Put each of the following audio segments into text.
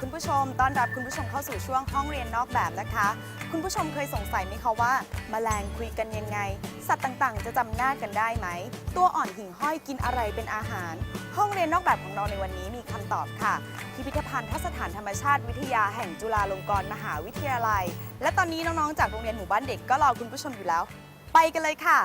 คุณผู้ชม ต้อนรับคุณผู้ชมเข้าสู่ช่วงห้องเรียนนอกแบบนะคะ คุณผู้ชมเคยสงสัยไหมคะว่าแมลงคุยกันยังไง สัตว์ต่างๆ จะจำหน้ากันได้ไหม ตัวอ่อนหิ่งห้อยกินอะไรเป็นอาหาร ห้องเรียนนอกแบบของเราในวันนี้มีคำตอบค่ะ พิพิธภัณฑ์ทัศถานธรรมชาติวิทยาแห่งจุฬาลงกรณ์มหาวิทยาลัย และตอนนี้น้องๆ จากโรงเรียนหมู่บ้านเด็กก็รอคุณผู้ชมอยู่แล้ว ไปกันเลยค่ะ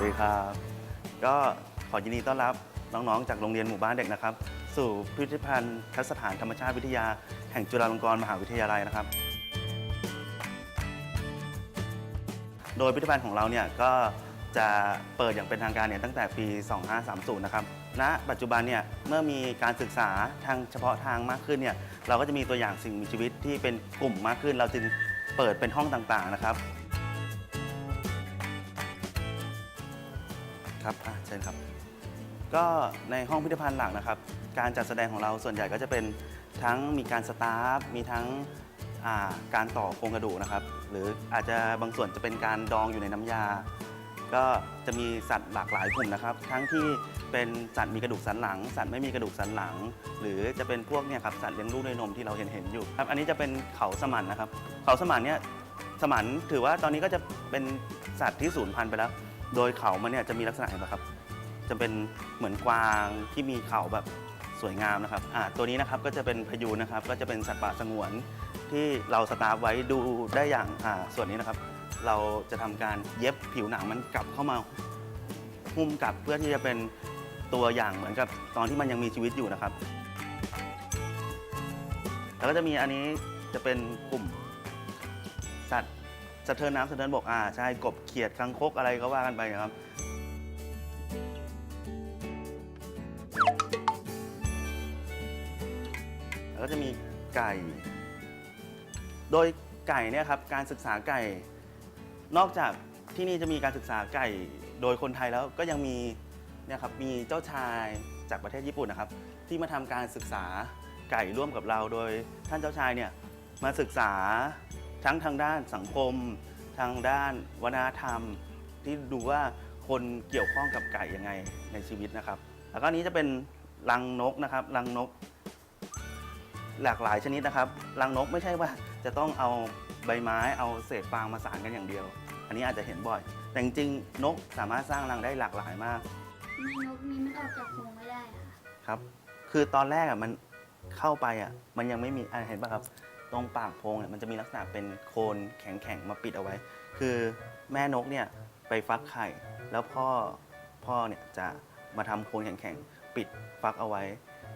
วัสดีครับ ก็ขอยินดีต้อนรับน้องๆ จากโรงเรียนหมู่บ้านเด็กนะครับ สู่พิพิธภัณฑ์ทัศสถานธรรมชาติวิทยา แห่งจุฬาลงกรณ์มหาวิทยาลัยนะครับ โดยพิพิธภัณฑ์ของเราเนี่ยก็จะเปิดอย่างเป็นทางการเนี่ยตั้งแต่ปี 2530 นะครับ ณ ปัจจุบันเนี่ยเมื่อมีการศึกษาทางเฉพาะทางมากขึ้นเนี่ยเราก็จะมีตัวอย่างสิ่งมีชีวิตที่เป็นกลุ่มมากขึ้น เราจึงเปิดเป็นห้องต่างๆนะครับ ครับอะเชิญครับ ก็ในห้องพิพิธภัณฑ์หลักนะครับ การจัดแสดงของเราส่วนใหญ่ก็จะเป็นทั้งมีการสตาฟมีทั้งอ่าการต่อโครงกระดูกนะครับ หรืออาจจะบางส่วนจะเป็นการดองอยู่ในน้ำยา ก็จะมีสัตว์หลากหลายกลุ่มนะครับ ทั้งที่เป็นสัตว์มีกระดูกสันหลัง สัตว์ไม่มีกระดูกสันหลัง หรือจะเป็นพวกเนี่ยครับสัตว์เลี้ยงลูกด้วยนมที่เราเห็นเห็นอยู่ครับอันนี้จะเป็นเขาสมันนะครับ เขาสมันเนี่ยสมันถือว่าตอนนี้ก็จะเป็นสัตว์ที่สูญพันธุ์ไปแล้ว โดยเขามันเนี่ยจะมีลักษณะเห็นไหมครับ จะเป็นเหมือนกวางที่มีเขาแบบสวยงามนะครับอ่าตัวนี้นะครับก็จะเป็นพยูนนะครับ ก็จะเป็นสัตว์ป่าสงวนที่เราสตาร์ฟไว้ดูได้อย่างอ่าส่วนนี้นะครับ เราจะทำการเย็บผิวหนังมันกลับเข้ามาหุ้มกลับเพื่อที่จะเป็นตัวอย่างเหมือนกับตอนที่มันยังมีชีวิตอยู่นะครับ แล้วก็จะมีอันนี้จะเป็นกลุ่ม สะเทินน้ำสะเทินบกอ่าใช่กบเขียดคังคกอะไรก็ว่ากันไปนะครับ แล้วก็จะมีไก่ โดยไก่เนี่ยครับการศึกษาไก่ นอกจากที่นี่จะมีการศึกษาไก่โดยคนไทยแล้วก็ยังมีเนี่ยครับมีเจ้าชายจากประเทศญี่ปุ่นนะครับ ที่มาทำการศึกษาไก่ร่วมกับเรา โดยท่านเจ้าชายเนี่ยมาศึกษา ทั้งทางด้านสังคม ทางด้านวัฒนธรรม ที่ดูว่าคนเกี่ยวข้องกับไก่ยังไงในชีวิตนะครับ แล้วก็อันนี้จะเป็นรังนกนะครับรังนก หลากหลายชนิดนะครับรังนกไม่ใช่ว่าจะต้องเอาใบไม้เอาเศษฟางมาสานกันอย่างเดียว อันนี้อาจจะเห็นบ่อย แต่จริงๆนกสามารถสร้างรังได้หลากหลายมากทำไมนกนี้มันออกจากโพรงไม่ได้อะครับ คือตอนแรกอะมันเข้าไปอะมันยังไม่มีอะเห็นป่ะครับ ตรงปากโพรงเนี่ยมันจะมีลักษณะเป็นโคนแข็งๆมาปิดเอาไว้ คือแม่นกเนี่ยไปฟักไข่ แล้วพ่อพ่อเนี่ยจะมาทำโคนแข็งๆปิดฟักเอาไว้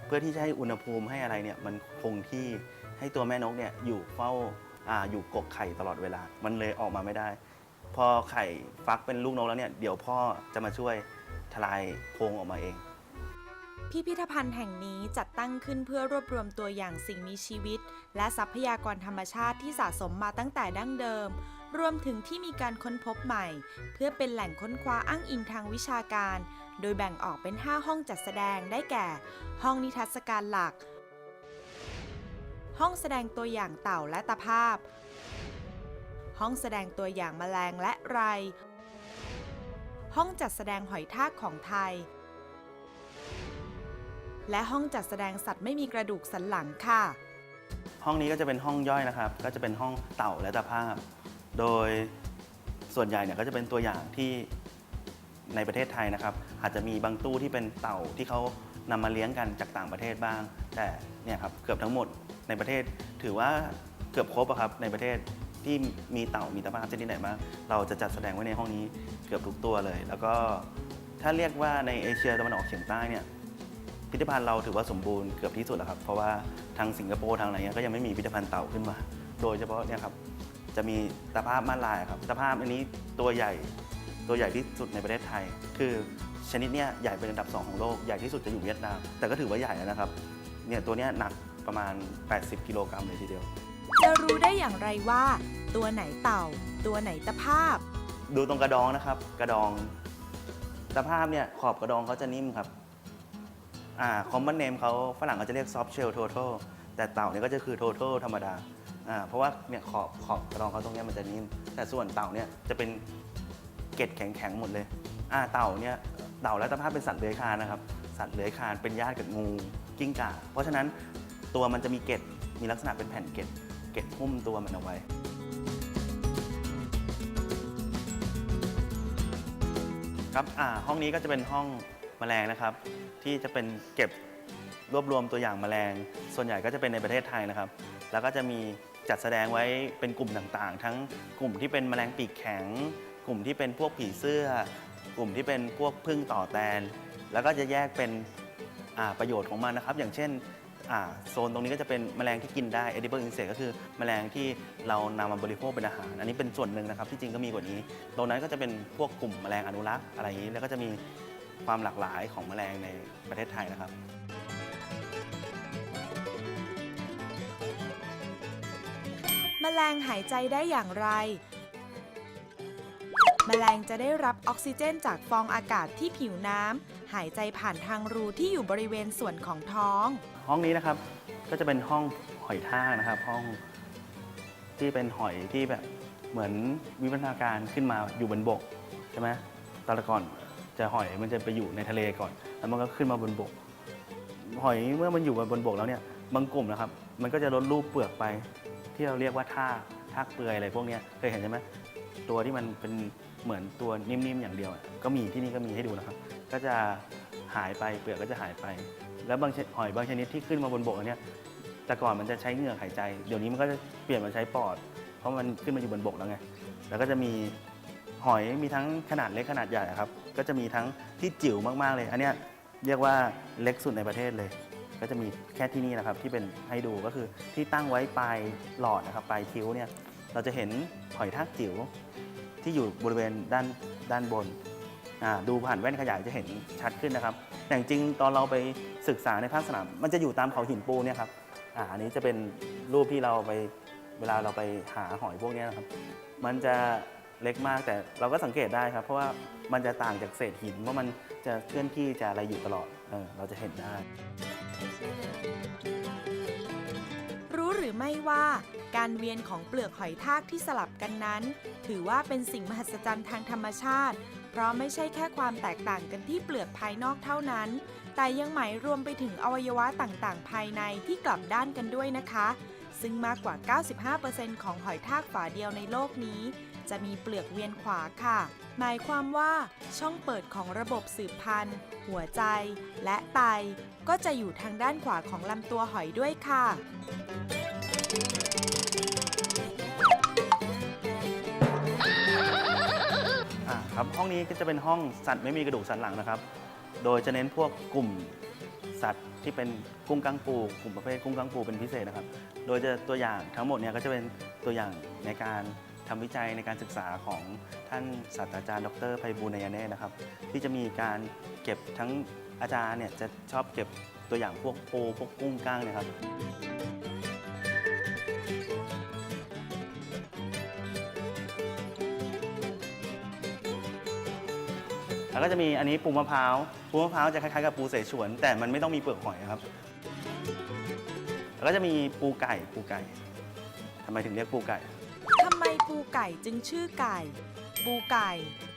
เพื่อที่จะให้อุณหภูมิให้อะไรเนี่ยมันคงที่ให้ตัวแม่นกเนี่ยอยู่เฝ้าอ่าอยู่กกไข่ตลอดเวลา มันเลยออกมาไม่ได้ พอไข่ฟักเป็นลูกนกแล้วเนี่ยเดี๋ยวพ่อจะมาช่วยทลายโพรงออกมาเอง พิพิธภัณฑ์แห่งนี้จัดตั้งขึ้นเพื่อรวบรวมตัวอย่างสิ่งมีชีวิต และทรัพยากรธรรมชาติที่สะสมมาตั้งแต่ดั้งเดิม รวมถึงที่มีการค้นพบใหม่ เพื่อเป็นแหล่งค้นคว้าอ้างอิงทางวิชาการ โดยแบ่งออกเป็น 5 ห้องจัดแสดงได้แก่ ห้องนิทรรศการหลัก ห้องแสดงตัวอย่างเต่าและตะภาพ ห้องแสดงตัวอย่างแมลงและไร ห้องจัดแสดงหอยทากของไทย และห้องจัดแสดงสัตว์ไม่มีกระดูกสันหลังค่ะ ห้องนี้ก็จะเป็นห้องย่อยนะครับ ก็จะเป็นห้องเต่าและตะภาพ โดยส่วนใหญ่เนี่ยก็จะเป็นตัวอย่างที่ในประเทศไทยนะครับ อาจจะมีบางตู้ที่เป็นเต่าที่เขานำมาเลี้ยงกันจากต่างประเทศบ้าง แต่เนี่ยครับเกือบทั้งหมดในประเทศถือว่าเกือบครบครับในประเทศที่มีเต่ามีตะภาพชนิดไหนบ้างเราจะจัดแสดงไว้ในห้องนี้เกือบทุกตัวเลย แล้วก็ถ้าเรียกว่าในเอเชียตะวันออกเฉียงใต้เนี่ย พิพิธภัณฑ์เราถือว่าสมบูรณ์เกือบที่สุดแล้วครับ เพราะว่าทางสิงคโปร์ทางอะไรเงี้ยก็ยังไม่มีพิพิธภัณฑ์เต่าขึ้นมา โดยเฉพาะเนี่ยครับจะมีตะภาพม่านลายครับตะภาพอันนี้ตัวใหญ่ตัวใหญ่ที่สุดในประเทศไทย คือชนิดเนี้ยใหญ่เป็นอันดับ 2 ของโลกใหญ่ที่สุดจะอยู่เวียดนามแต่ก็ถือว่าใหญ่แล้วนะครับเนี่ยตัวเนี้ยหนักประมาณ 80 กิโลกรัมเลยทีเดียว จะรู้ได้อย่างไรว่า ตัวไหนเต่า ตัวไหนตะภาพ ดูตรงกระดองนะครับ กระดองสภาพเนี่ยขอบกระดองเขาจะนิ่มครับ อ่าคอมมอนเนมเขาฝรั่งเขาจะเรียกซอฟ t ์เชล t ท t a l แต่เต่าเนี่ยก็จะคือ total ธรรมดาอ่าเพราะว่าเนี่ยขอบขอบกระดองเขาตรงเนี้ยมันจะนิ่มแต่ส่วนเต่าเนี่ยจะเป็นเกล็ดแข็งๆหมดเลยอ่าเต่าเนี่ยเต่าและสภาพเป็นสัตว์เลื้อยคลานนะครับ สัตว์เลื้อยคลานเป็นญาติกับงูกิ้งก่า เพราะฉะนั้นตัวมันจะมีเกล็ดมีลักษณะเป็นแผ่นเกล็ดเกล็ดหุ้มตัวมันเอาไว้ครับอ่าห้องนี้ก็จะเป็นห้อง มลงนะครับ ที่จะเป็นเก็บรวบรวมตัวอย่างแมลง ส่วนใหญ่ก็จะเป็นในประเทศไทยนะครับ แล้วก็จะมีจัดแสดงไว้เป็นกลุ่มต่างๆ ทั้งกลุ่มที่เป็นแมลงปีกแข็ง กลุ่มที่เป็นพวกผีเสื้อ กลุ่มที่เป็นพวกพึ่งต่อแตน แล้วก็จะแยกเป็นประโยชน์ของมันนะครับ อย่างเช่นโซนตรงนี้ก็จะเป็นแมลงที่กินได้ edible insect ก็คือแมลงที่เรานำมาบริโภคเป็นอาหาร อันนี้เป็นส่วนหนึ่งนะครับ ที่จริงก็มีกว่านี้ ตรงนั้นก็จะเป็นพวกกลุ่มแมลงอนุรักษ์อะไรอย่างนี้ แล้วก็จะมี ความหลากหลายของแมลงในประเทศไทยนะครับ แมลงหายใจได้อย่างไร แมลงจะได้รับออกซิเจนจากฟองอากาศที่ผิวน้ำหายใจผ่านทางรูที่อยู่บริเวณส่วนของท้อง ห้องนี้นะครับก็จะเป็นห้องหอยทากนะครับ ห้องที่เป็นหอยที่แบบเหมือนวิวัฒนาการขึ้นมาอยู่บนบกใช่ไหมตอนก่อน จะหอยมันจะไปอยู่ในทะเลก่อน แล้วมันก็ขึ้นมาบนบก หอยเมื่อมันอยู่บนบกแล้วเนี่ยบางกลุ่มนะครับ มันก็จะลดรูปเปลือกไป ที่เราเรียกว่าท่ากทากเปลือยอะไรพวกนี้เคยเห็นใช่ไหมตัวที่มันเป็นเหมือนตัวนิ่มๆอย่างเดียว ก็มีที่นี่ก็มีให้ดูนะครับ ก็จะหายไปเปลือกก็จะหายไป แล้วบางหอยบางชนิดที่ขึ้นมาบนบกอันเนี้ยแต่ก่อนมันจะใช้เหงือกหายใจ เดี๋ยวนี้มันก็จะเปลี่ยนมาใช้ปอด เพราะมันขึ้นมาอยู่บนบกแล้วไง แล้วก็จะมีหอยมีทั้งขนาดเล็กขนาดใหญ่ครับ ก็จะมีทั้งที่จิ๋วมากๆเลย อันเนี้ยเรียกว่าเล็กสุดในประเทศเลย ก็จะมีแค่ที่นี่นะครับที่เป็นให้ดูก็คือที่ตั้งไว้ปลายหลอดนะครับปลายคิ้วเนี่ยเราจะเห็นหอยทากจิ๋วที่อยู่บริเวณด้านด้านบนอ่าดูผ่านแว่นขยายจะเห็นชัดขึ้นนะครับแต่จริงตอนเราไปศึกษาในภาคสนามมันจะอยู่ตามเขาหินปูเนี่ยครับอ่าอันนี้จะเป็นรูปที่เราไปเวลาเราไปหาหอยพวกนี้นะครับ มันจะ เล็กมาก แต่เราก็สังเกตได้ครับ เพราะว่ามันจะต่างจากเศษหินว่ามันจะเคลื่อนที่จะอะไรอยู่ตลอดเออเราจะเห็นได้ รู้หรือไม่ว่าการเวียนของเปลือกหอยทากที่สลับกันนั้น ถือว่าเป็นสิ่งมหัศจรรย์ทางธรรมชาติ เพราะไม่ใช่แค่ความแตกต่างกันที่เปลือกภายนอกเท่านั้น แต่ยังหมายรวมไปถึงอวัยวะต่างๆ ภายในที่กลับด้านกันด้วยนะคะ ซึ่งมากกว่า 95%ของหอยทากฝาเดียวในโลกนี้ จะมีเปลือกเวียนขวาค่ะ หมายความว่าช่องเปิดของระบบสืบพันธุ์ หัวใจ และไต ก็จะอยู่ทางด้านขวาของลำตัวหอยด้วยค่ะอ่าครับห้องนี้ก็จะเป็นห้องสัตว์ไม่มีกระดูกสันหลังนะครับ โดยจะเน้นพวกกลุ่มสัตว์ที่เป็นกุ้งกังปู กลุ่มประเภทกุ้งกังปูเป็นพิเศษนะครับ โดยจะตัวอย่างทั้งหมดเนี่ยก็จะเป็นตัวอย่างในการ ทำวิจัยในการศึกษาของท่านศาสตราจารย์ ดรไพบูลย์นายเนตนะครับ ที่จะมีการเก็บทั้งอาจารย์เนี่ยจะชอบเก็บตัวอย่างพวกปูพวกกุ้งก้างเนะครับ แล้วก็จะมีอันนี้ปูมะพร้าวปูมะพร้าวจะคล้ายๆกับปูเสฉวน แต่มันไม่ต้องมีเปลือกหอยครับ แล้วก็จะมีปูไก่ปูไก่ทำไมถึงเรียกปูไก่ ทำไมปูไก่จึงชื่อไก่ ปูไก่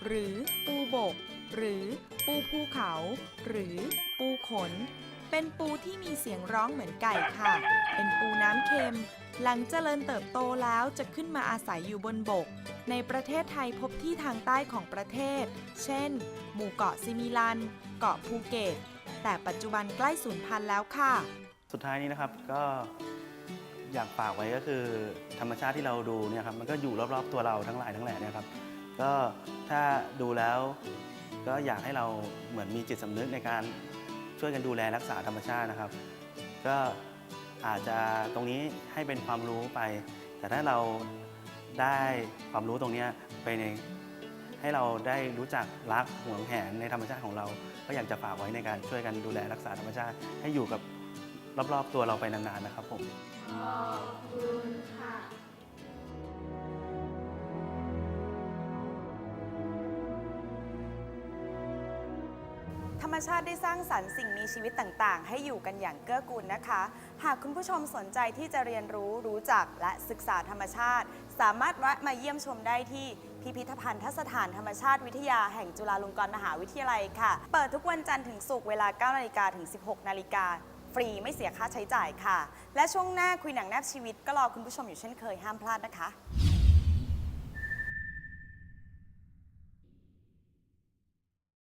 หรือปูบก หรือปูภูเขา หรือปูขน เป็นปูที่มีเสียงร้องเหมือนไก่ค่ะ เป็นปูน้ำเค็ม หลังเจริญเติบโตแล้วจะขึ้นมาอาศัยอยู่บนบก ในประเทศไทยพบที่ทางใต้ของประเทศ เช่น หมู่เกาะซิมิลัน เกาะภูเก็ต แต่ปัจจุบันใกล้สูญพันธุ์แล้วค่ะ สุดท้ายนี้นะครับก็ อยากฝากไว้ก็คือ ธรรมชาติที่เราดูเนี่ยครับมันก็อยู่รอบๆตัวเราทั้งหลายทั้งแหล่เนี่ยครับก็ถ้าดูแล้วก็อยากให้เราเหมือนมีจิตสำนึกในการช่วยกันดูแลรักษาธรรมชาตินะครับ ก็อาจจะตรงนี้ให้เป็นความรู้ไป แต่ถ้าเราได้ความรู้ตรงนี้ไปในให้เราได้รู้จักรักหวงแหนในธรรมชาติของเรา ก็อยากจะฝากไว้ในการช่วยกันดูแลรักษาธรรมชาติให้อยู่กับ รอบๆตัวเราไปนานๆนะครับผมขอบคุณค่ะธรรมชาติได้สร้างสรรค์สิ่งมีชีวิตต่างๆ ให้อยู่กันอย่างเกื้อกูลนะคะ หากคุณผู้ชมสนใจที่จะเรียนรู้รู้จักและศึกษาธรรมชาติ สามารถแวะมาเยี่ยมชมได้ที่พิพิธภัณฑ์สถานธรรมชาติวิทยาแห่งจุฬาลงกรณ์มหาวิทยาลัยค่ะ เปิดทุกวันจันทร์ถึงศุกร์เวลา 9 นาฬิกาถึง 16 นาฬิกา ฟรีไม่เสียค่าใช้จ่ายค่ะ และช่วงหน้าคุยหนังแนบชีวิตก็รอคุณผู้ชมอยู่เช่นเคยห้ามพลาดนะคะ